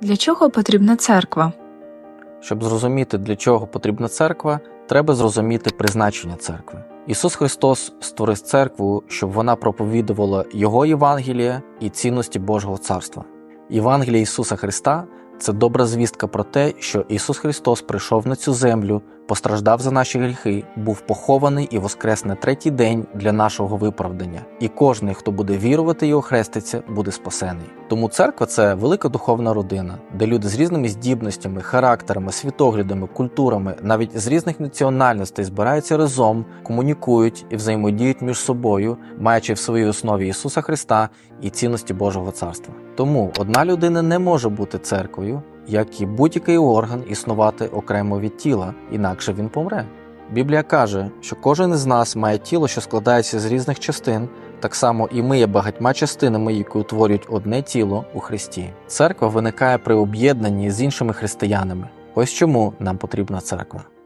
Для чого потрібна церква? Щоб зрозуміти, для чого потрібна церква, треба зрозуміти призначення церкви. Ісус Христос створив церкву, щоб вона проповідувала Його Євангеліє і цінності Божого Царства. Євангеліє Ісуса Христа це добра звістка про те, що Ісус Христос прийшов на цю землю, постраждав за наші гріхи, був похований і воскрес на третій день для нашого виправдання. І кожний, хто буде вірувати і охреститься, буде спасений. Тому церква це велика духовна родина, де люди з різними здібностями, характерами, світоглядами, культурами, навіть з різних національностей збираються разом, комунікують і взаємодіють між собою, маючи в своїй основі Ісуса Христа і цінності Божого царства. Тому одна людина не може бути церквою, як і будь-який орган існувати окремо від тіла, інакше він помре. Біблія каже, що кожен із нас має тіло, що складається з різних частин, так само і ми є багатьма частинами, які утворюють одне тіло у Христі. Церква виникає при об'єднанні з іншими християнами. Ось чому нам потрібна церква.